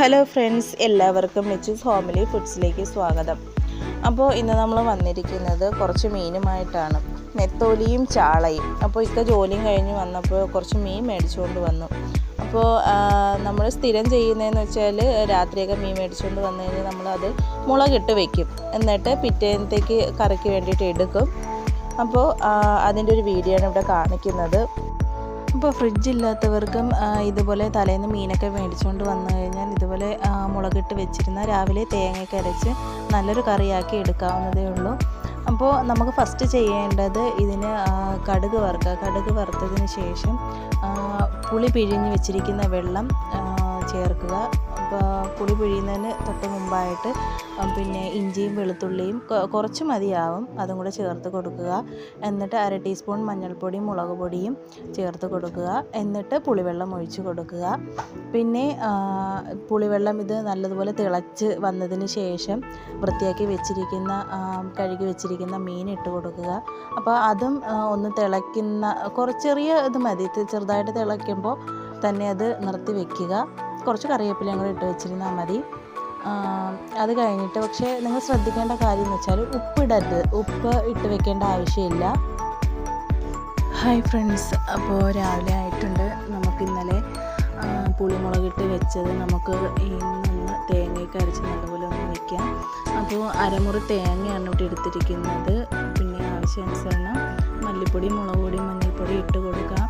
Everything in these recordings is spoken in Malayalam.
ഹലോ ഫ്രണ്ട്സ് എല്ലാവർക്കും മിച്ചൂസ് ഹോമിലി ഫുഡ്സിലേക്ക് സ്വാഗതം. അപ്പോൾ ഇന്ന് നമ്മൾ വന്നിരിക്കുന്നത് കുറച്ച് മീനുമായിട്ടാണ്. നെത്തോലിയും ചാളയും. അപ്പോൾ ഇക്ക ജോലിയും കഴിഞ്ഞ് വന്നപ്പോൾ കുറച്ച് മീൻ മേടിച്ചുകൊണ്ട് വന്നു. അപ്പോൾ നമ്മൾ സ്ഥിരം ചെയ്യുന്നതെന്ന് വെച്ചാൽ രാത്രിയൊക്കെ മീൻ മേടിച്ചുകൊണ്ട് വന്നു കഴിഞ്ഞാൽ നമ്മളത് മുളകിട്ട് വെക്കും. എന്നിട്ട് പിറ്റേന്നത്തേക്ക് കറിക്ക് വേണ്ടിയിട്ട് എടുക്കും. അപ്പോൾ അതിന്റെ ഒരു വീഡിയോ ആണ് ഇവിടെ കാണിക്കുന്നത്. അപ്പോൾ ഫ്രിഡ്ജ് ഇല്ലാത്തവർക്കും ഇതുപോലെ തലേന്ന് മീനൊക്കെ മേടിച്ചുകൊണ്ട് വന്നു കഴിഞ്ഞാൽ ഇതുപോലെ മുളകിട്ട് വെച്ചിരുന്ന രാവിലെ തേങ്ങയൊക്കെ അരച്ച് നല്ലൊരു കറിയാക്കി എടുക്കാവുന്നതേ ഉള്ളൂ. അപ്പോൾ നമുക്ക് ഫസ്റ്റ് ചെയ്യേണ്ടത് ഇതിന് കടുക് വറുക്കുക. കടുക് വറുത്തതിന് ശേഷം പുളി പിഴിഞ്ഞ് വെച്ചിരിക്കുന്ന വെള്ളം ചേർക്കുക. പുളി പിഴിയുന്നതിന് തൊട്ട് മുമ്പായിട്ട് പിന്നെ ഇഞ്ചിയും വെളുത്തുള്ളിയും കുറച്ച് മതിയാവും. അതും കൂടെ ചേർത്ത് കൊടുക്കുക. എന്നിട്ട് അര ടീസ്പൂൺ മഞ്ഞൾപ്പൊടിയും മുളക് പൊടിയും ചേർത്ത് കൊടുക്കുക. എന്നിട്ട് പുളിവെള്ളം ഒഴിച്ച് കൊടുക്കുക. പിന്നെ പുളിവെള്ളം ഇത് നല്ലതുപോലെ തിളച്ച് വന്നതിന് ശേഷം വൃത്തിയാക്കി വെച്ചിരിക്കുന്ന കഴുകി വെച്ചിരിക്കുന്ന മീൻ ഇട്ട് കൊടുക്കുക. അപ്പോൾ അതും ഒന്ന് തിളയ്ക്കുന്ന കുറച്ച് ചെറിയ ഇത് മതി. ചെറുതായിട്ട് തിളയ്ക്കുമ്പോൾ തന്നെ അത് നിർത്തി വെക്കുക. കുറച്ച് കറിവേപ്പിലയും കൂടെ ഇട്ട് വെച്ചിരുന്നാൽ മതി. അത് കഴിഞ്ഞിട്ട് പക്ഷേ നിങ്ങൾ ശ്രദ്ധിക്കേണ്ട കാര്യം എന്ന് വെച്ചാൽ ഉപ്പിടരുത്. ഉപ്പ് ഇട്ട് വെക്കേണ്ട ആവശ്യമില്ല. ഹായ് ഫ്രണ്ട്സ് അപ്പോൾ രാവിലെ ആയിട്ടുണ്ട്. നമുക്ക് ഇന്നലെ പുളിമുളക് പുളിമുളകിട്ട് വെച്ചത് നമുക്ക് ഇന്ന് തേങ്ങയൊക്കെ അരച്ച് നല്ലപോലെ ഒന്ന് വയ്ക്കാം അപ്പോൾ അരമുറി തേങ്ങയാണ് ഇവിടെ എടുത്തിരിക്കുന്നത്. പിന്നെ ആവശ്യാനുസരണം മല്ലിപ്പൊടി മുളക് പൊടി മഞ്ഞൾപ്പൊടി ഇട്ട് കൊടുക്കാം.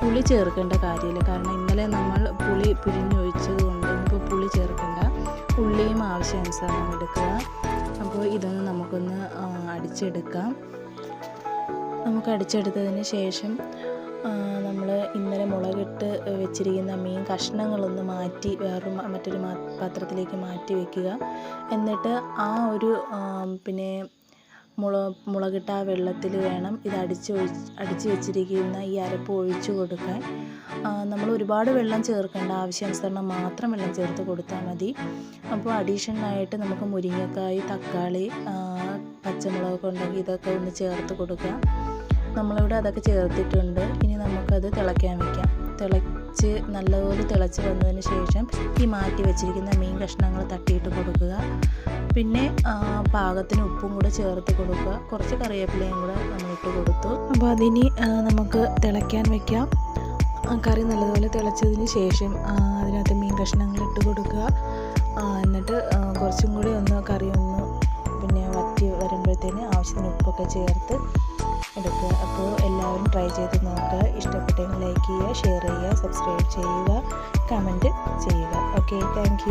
പുളി ചേർക്കേണ്ട കാര്യമില്ല. കാരണം ഇന്നലെ നമ്മൾ പുളി പിഴിഞ്ഞൊഴിച്ചത് കൊണ്ട് നമുക്ക് പുളി ചേർക്കേണ്ട ഉള്ളിയും ആവശ്യാനുസരണം എടുക്കുക. അപ്പോൾ ഇതൊന്ന് നമുക്കൊന്ന് അടിച്ചെടുക്കാം. നമുക്ക് അടിച്ചെടുത്തതിന് ശേഷം നമ്മൾ ഇന്നലെ മുളകിട്ട് വെച്ചിരിക്കുന്ന മീൻ കഷ്ണങ്ങളൊന്ന് മാറ്റി വേറൊരു മറ്റൊരു പാത്രത്തിലേക്ക് മാറ്റി വെക്കുക. എന്നിട്ട് ആ ഒരു പിന്നെ മുള മുളകിട്ട ആ വെള്ളത്തിൽ വേണം ഇത് അടിച്ച് അടിച്ച് വെച്ചിരിക്കുന്ന ഈ അരപ്പ് ഒഴിച്ചു കൊടുക്കാൻ. നമ്മൾ ഒരുപാട് വെള്ളം ചേർക്കേണ്ട ആവശ്യാനുസരണം മാത്രം വെള്ളം ചേർത്ത് കൊടുത്താൽ മതി. അപ്പോൾ അഡീഷണലായിട്ട് നമുക്ക് മുരിങ്ങക്കായ് തക്കാളി പച്ചമുളക് പച്ചമുളകൊക്കെ ഉണ്ടെങ്കിൽ ഇതൊക്കെ ഒന്ന് ചേർത്ത് കൊടുക്കുക നമ്മളിവിടെ അതൊക്കെ ചേർത്തിട്ടുണ്ട്. ഇനി നമുക്കത് തിളയ്ക്കാൻ വയ്ക്കാം വെക്കാം തിളച്ച് നല്ലപോലെ തിളച്ച് വന്നതിന് ശേഷം ഈ മാറ്റി വെച്ചിരിക്കുന്ന മീൻ കഷ്ണങ്ങൾ തട്ടിയിട്ട് കൊടുക്കുക. പിന്നെ പാകത്തിന് ഉപ്പും കൂടെ ചേർത്ത് കൊടുക്കുക. കുറച്ച് കറിവേപ്പിലയും കൂടെ നമ്മളിട്ട് കൊടുത്തു. അപ്പോൾ അതിനി നമുക്ക് തിളയ്ക്കാൻ വെക്കാം. കറി നല്ലതുപോലെ തിളച്ചതിന് ശേഷം അതിനകത്ത് മീൻ കഷ്ണങ്ങൾ ഇട്ട് കൊടുക്കുക. എന്നിട്ട് കുറച്ചും കൂടി ഒന്ന് കറി ഒന്ന് പിന്നെ വറ്റി വരുമ്പോഴത്തേന് ആവശ്യത്തിന് ഉപ്പൊക്കെ ചേർത്ത് എടുക്കുക. അപ്പോൾ എല്ലാവരും ട്രൈ ചെയ്ത് നോക്കുക. ഇഷ്ടപ്പെട്ടെങ്കിൽ ലൈക്ക് ചെയ്യുക ഷെയർ ചെയ്യുക സബ്സ്ക്രൈബ് ചെയ്യുക കമന്റ് ചെയ്യുക. Okay thank